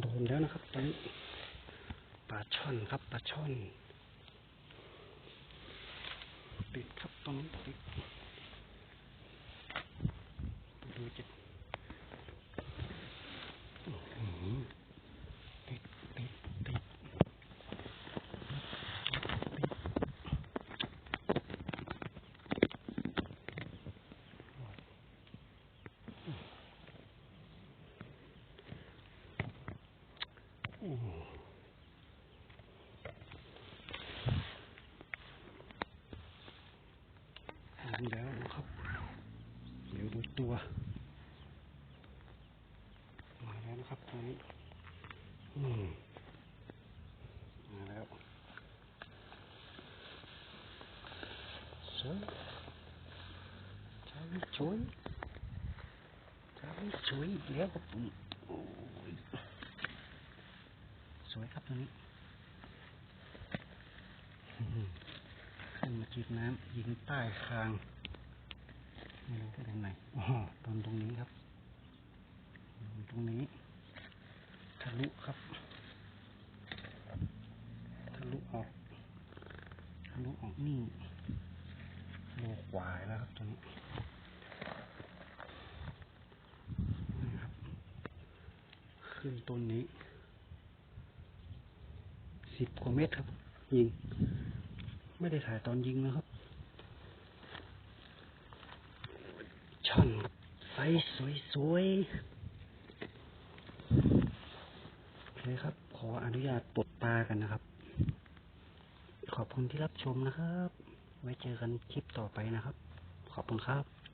โดนแล้วนะครับตอนนี้ปลาช่อนครับปลาช่อน ติดครับตรงนี้ติดดูจิอื้อหือติดติดติดโอ้โหเห็นแล้วครับ เดี๋ยวดูตัว มาแล้วนะครับตอนนี้มาแล้วสวยชาวิช่วยชาวิช่วยอีกแล้วครับผมโอ้ สวยครับตัวนี้ขึ้นมาจีบน้ำยิงใต้คางไม่รู้ไปไหนอ๋อตรงตรงนี้ครับตรงนี้ทะลุครับทะลุออกทะลุออกนี่โลกวายแล้วครับตรงนี้นะครับขึ้นต้นนี้ สิบกว่าเมตรครับ ยิง ไม่ได้ถ่ายตอนยิงนะครับช่อนไซส์สวยๆโอเคครับ ขออนุญาตปลดปลากันนะครับ ขอบคุณที่รับชมนะครับ ไว้เจอกันคลิปต่อไปนะครับ ขอบคุณครับ